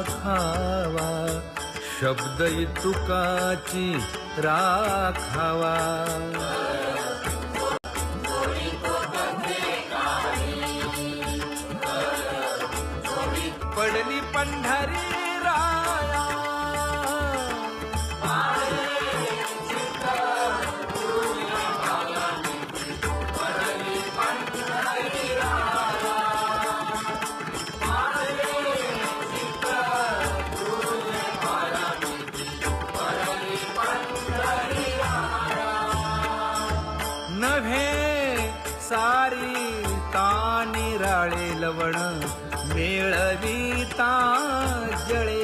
राखावा. शब्द इतुकाची राखावा. सारी निराळे लवण मेळविता जळे.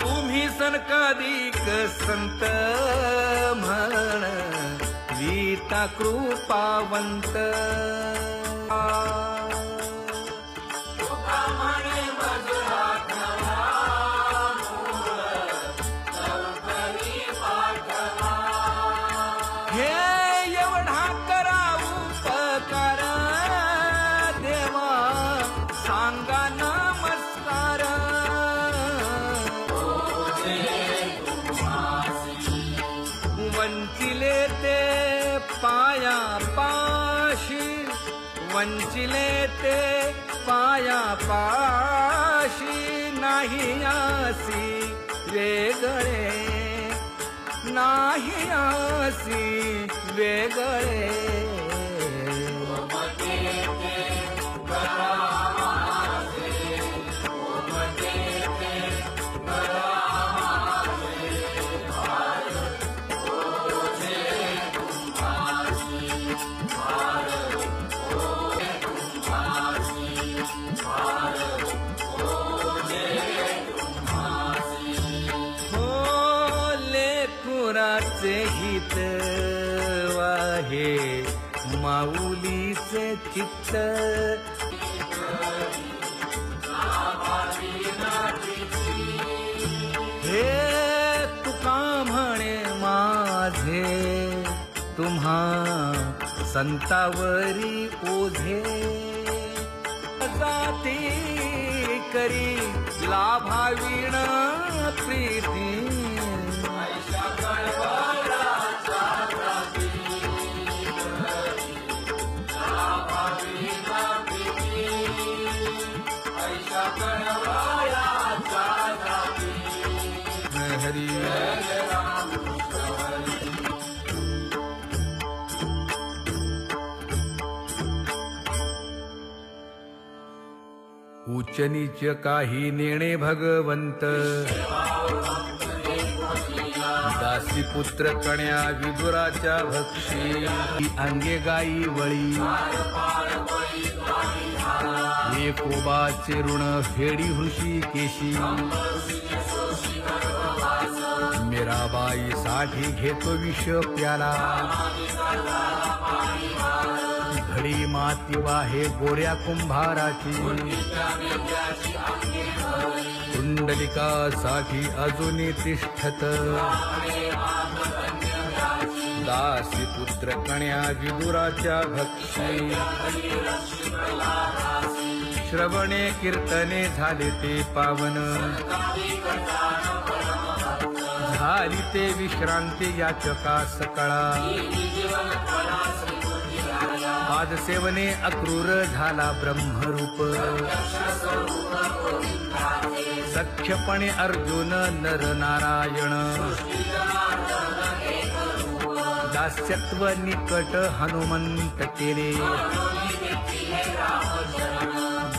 तुम्ही सनकादिक संत म्हण वीता कृपावंत. वंचिले ते पाया पाशी नाही आसी वेगळे नाही आसी वेगळे. चित्त हे तुका म्हणे माझे? तुम्हा संतावरी ओझे. जाती करी लाभाविण प्रीती. उच्च नीच काही नेणे भगवंत. दासी पुत्र कण्या विदुराच्या भक्षी. अंगे गाई वळी. कोबाचे ऋण फेडी हृषी केशी. मीराबाई साठी घेतो विष प्याला. घडी माती वाहे गोऱ्या कुंभाराची. कुंडलिकासाठी अजूनही तिष्ठत. दासी पुत्र कण्या विदुराच्या भक्षी श्रवणे कीर्तने झाले ते पावन. झाली ते विश्रांती याचका सकळा. पादसेवने अक्रूर झाला ब्रह्मरूप. सख्यपणे अर्जुन नर नारायण दास्यत्व निकट हनुमंत केले.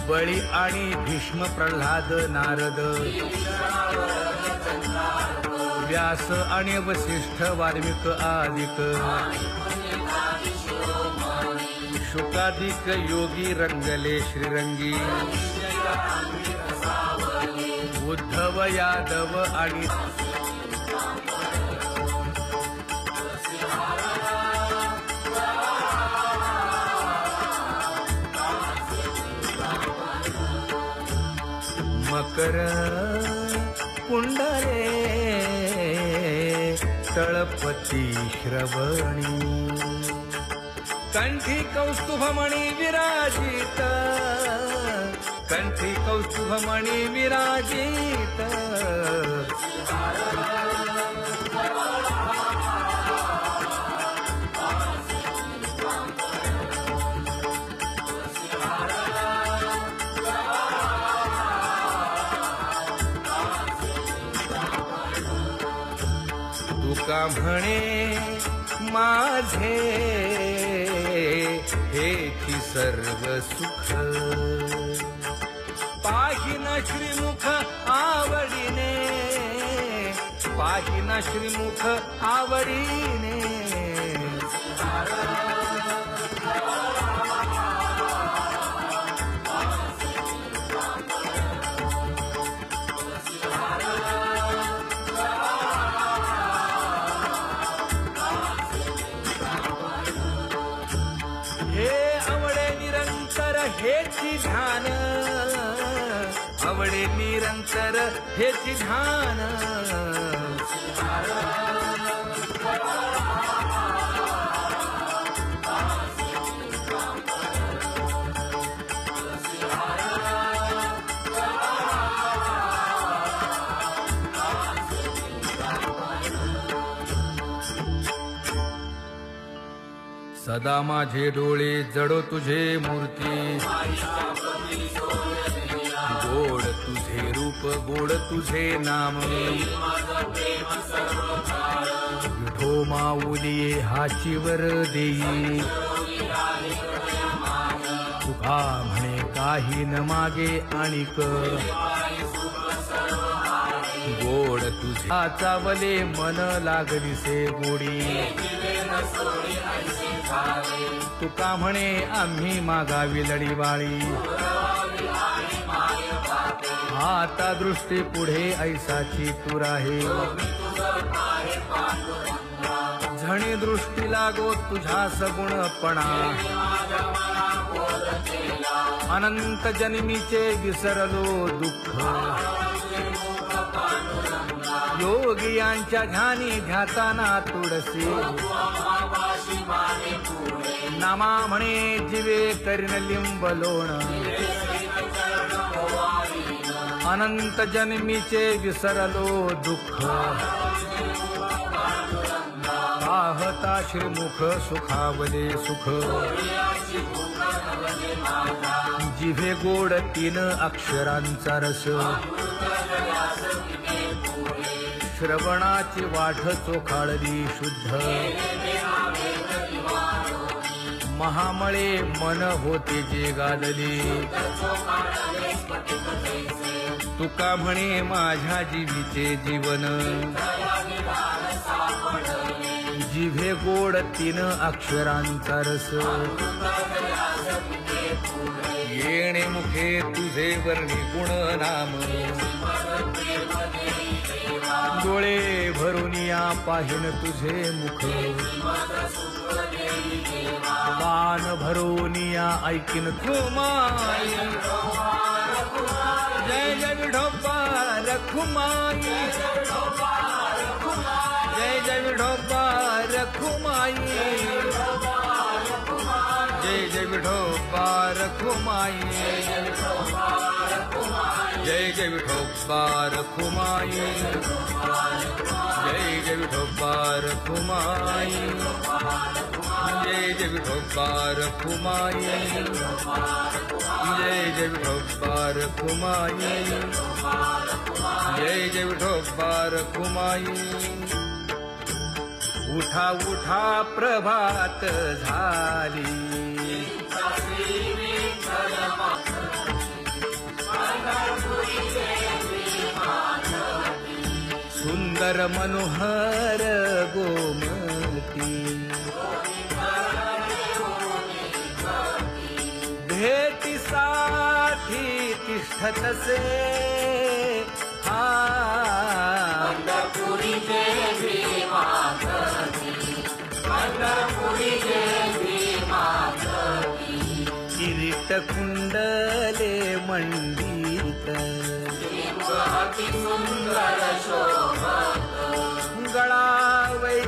बळी आणि भीष्म प्रल्हाद नारद. व्यास आणि वसिष्ठ वाल्मिक आदिक. शुकाधिक योगी रंगले श्रीरंगी। उद्धव यादव आणि मकर कुंडले तळपती श्रवणी। कंठी कौस्तुभमणी विराजित कंठी कौस्तुभमणी विराजित. तुका म्हणे माझे हेची सर्व सुख. पाहिन श्रीमुख आवडीने पाहिन श्रीमुख आवडीने. आवडे निरंतर हे ध्यान. सदा माझे डोळे जडो तुझे मूर्ती. रूप गोड तुझे नाम. विठो माऊली हाचीवर देई. तुका म्हणे काही न मागे आणिक. गोड तुझ्या चावले मन लागलीसे गोडी. तुका म्हणे आम्ही मागावी लढीवाळी. आता दृष्टी पुढे ऐसाची तू आहे. झणी दृष्टी लागो तुझा सगुणपणा. अनंत जन्मीचे विसरलो दुःख. योगियांच्या ध्यानी ध्याताना तुळसी नामा म्हणे जिवे करीन लिंब लोण. अनंत जन्मीचे विसरलो दुःख. पाहता श्रीमुख सुखावले सुख. जिभे गोड तीन अक्षरांचा रस. श्रवणाची वाट चोखाळली शुद्ध. महामळे मन होते जे गादले. तुका म्हणे माझ्या जीवीचे जीवन. जिभे गोड तीन अक्षरांचा रस. येणे मुखे तुझे वर्णी गुण नाम. डोळे भरून या पाहिन तुझे मुख. कान भरून या ऐकिन तू જય જય વિઢોબા રખુમાઈ જય જય વિઢોબા રખુમાઈ जय जय विठोबा रखुमाई जय जय विठोबा रखुमाई जय जय विठोबा रखुमाई जय जय विठोबा रखुमाई जय जय विठोबा रखुमाई जय जय विठोबा रखुमाई जय जय विठोबा रखुमाई उठा उठा प्रभात झाली. सुंदर मनोहर गोमती। भेटीसाठी तिष्ठतसे हा। किरीट कुंडले मंडित। गळा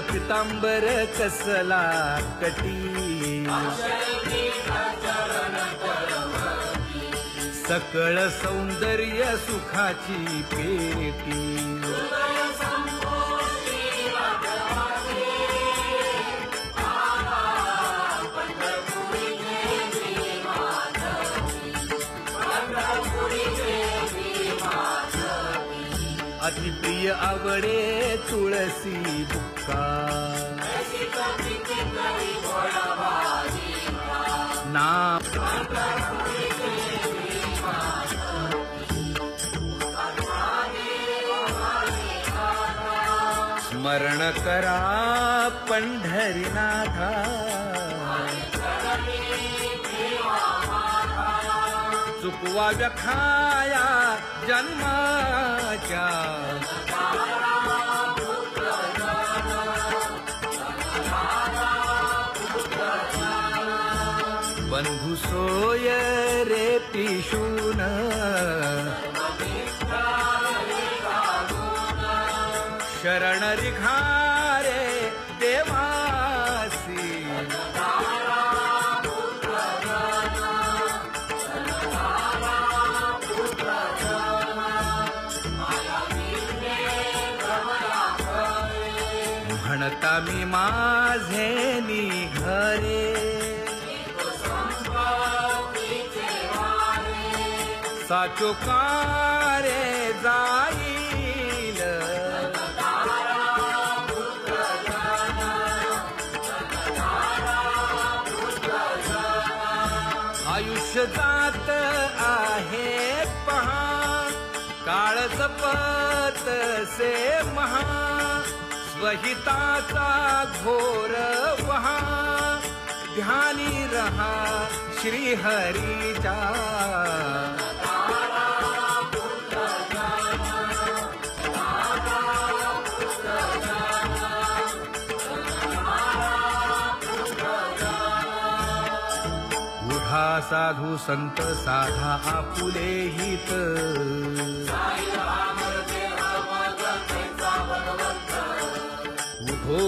पितांबर कसला कटी. सकळ सौंदर्य सुखाची पेटी. अतिप्रिय आवडे तुळसी बुक्का। ना स्मरण करा पंढरीनाथा। चुकवा व्यखाया जन्माच्या. बंधू सोय रे पिशून. शरण रिघारे चुकारे जाईल. आयुष्य जात आहे पहा काळ जपत से महा स्वहिताचा घोर वहा ध्यानी रहा श्रीहरीचा साधू संत साधा आपुले हित. उठो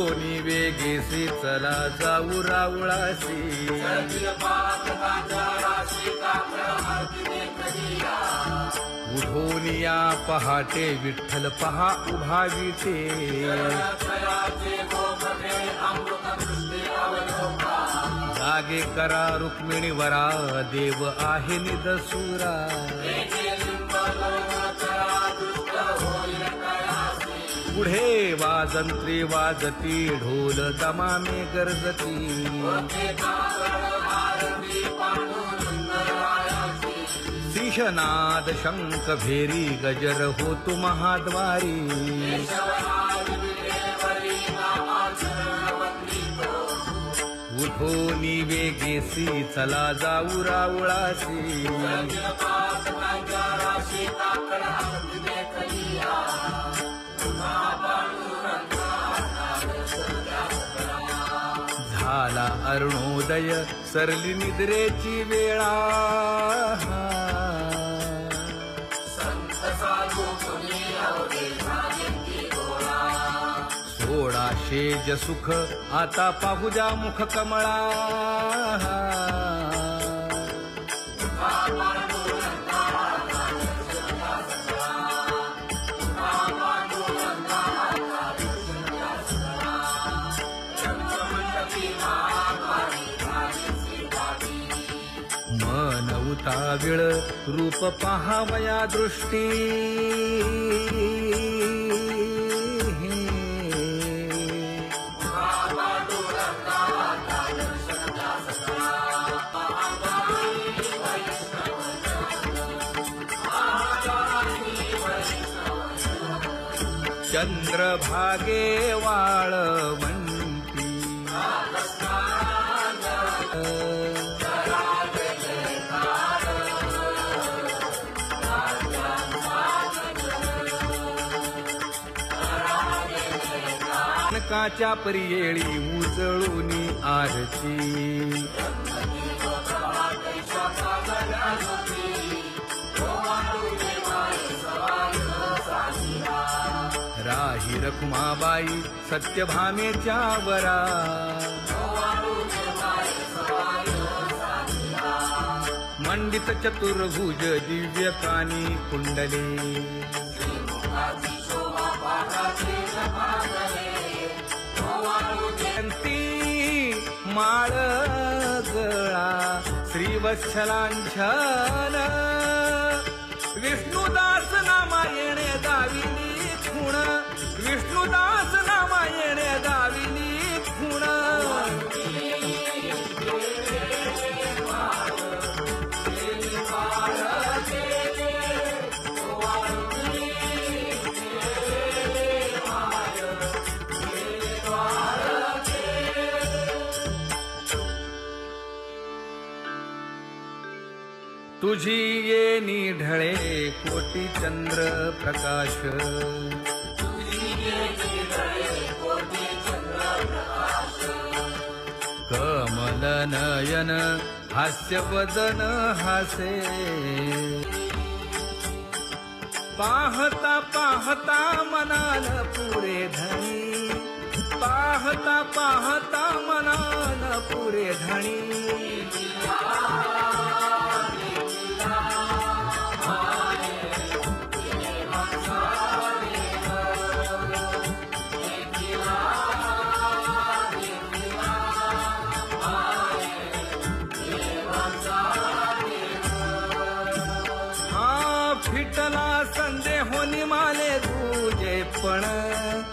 वेगेसी चला जाऊ रावळासी उठोन पहाटे विठ्ठल पहा उभा विटे मागे करा रुक्मिणी वरा देव आहे निदसुरा पुढे वाजंत्री वाजती ढोल दमामे गरजती. सिंहनाद शंख भेरी गजर होतो महाद्वारी. हो उठो वेगेसी चला जाऊ रावळासी झाला अरुणोदय सरली निद्रेची वेळा. शेज सुख आता पाहुजा मुख कमळा. मन उताविळ रूप पहावया दृष्टी. चंद्रभागे वाळवंटी काच्या परियेळी उजळून आरती. रखुमाबाई सत्यभामेच्या वरा. मंडित चतुर्भुज दिव्य कानी कुंडले. माळ गळा श्रीवत्सलांछन. विष्णुदास नामायणे दाविनी विष्णुदास नामायणे दाविनी खुण. तुझी ये निढळे कोटी चंद्र प्रकाश. नयन हास्य हासे। पाहता पाहता मनाल पुरे धनी। पाहता पाहता मनाल पुरे धनी। विठला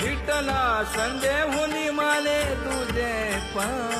फिटला संदेहोनी माले तुझे पण.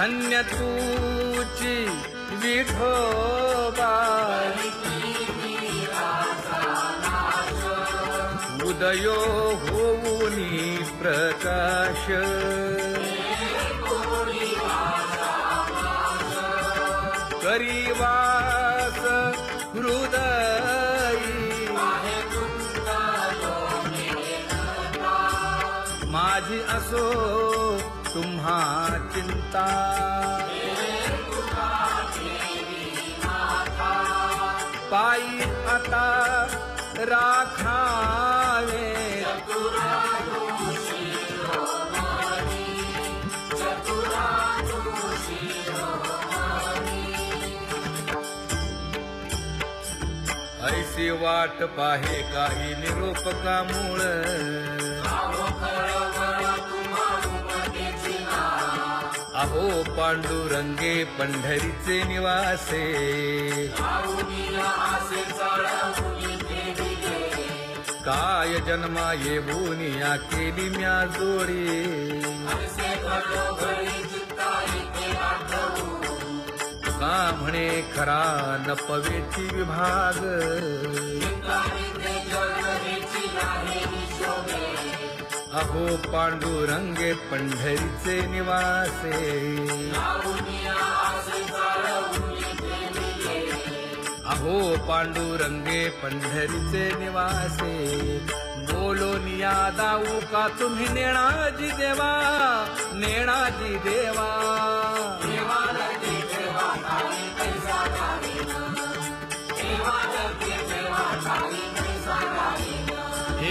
धन्य तूची विठोबा उदयो होऊनी प्रकाश. करीवास हृदय. माझी असो तुम्हा चिंता। पायी आता राखावे। ऐसी वाट पाहे काही निरोपका मूळ? अहो पांडुरंगे पंढरीचे निवासे. काय जन्मा येऊन या केली म्या जोडी का म्हणे खरा न पवेची विभाग. अहो पांडुरंगे पंढरीचे निवासे. अहो पांडुरंगे पंढरीचे निवासे. बोलो निया दाऊ का तुम्ही नेणाजी देवा? नेणाजी देवा.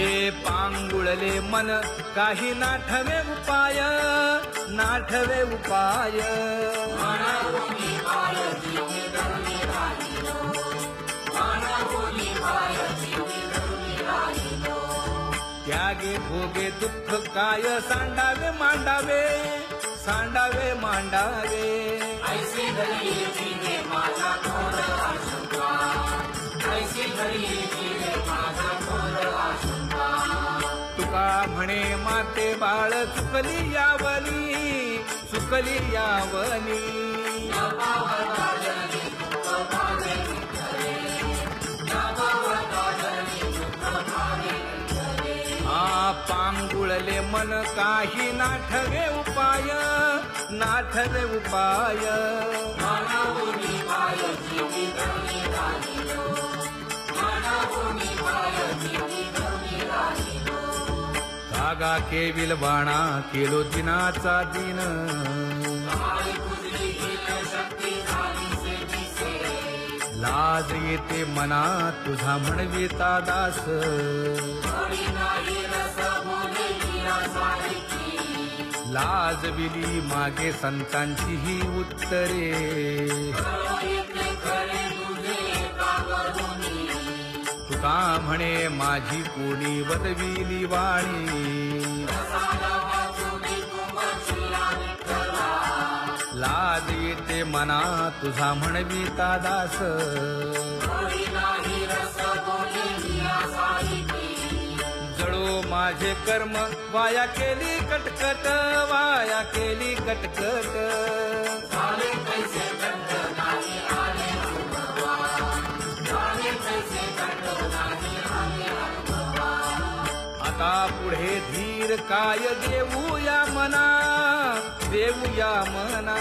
हे पांगुळले मन काही नाठवे उपाय नाठवे उपाय. त्यागे भोगे दुःख काय सांडावे मांडावे सांडावे मांडावे. का म्हणे माते बाळ चुकली यावली चुकली यावली. पांगुळले मन काही नाठवे उपाय नाठवे उपाय. आगा केविल बाणा केलो दिनाचा दिन. लाज येते मना तुझा म्हणविता दास. लाज विली मागे संतांची ही उत्तरे. का म्हणे माझी कोणी बदविली वाणी? लाज येते मना तुझा म्हणविता दास. जळो माझे कर्म वाया केली कटकट वाया केली कटकट. आता पुढे धीर काय देऊया मना देऊया मना.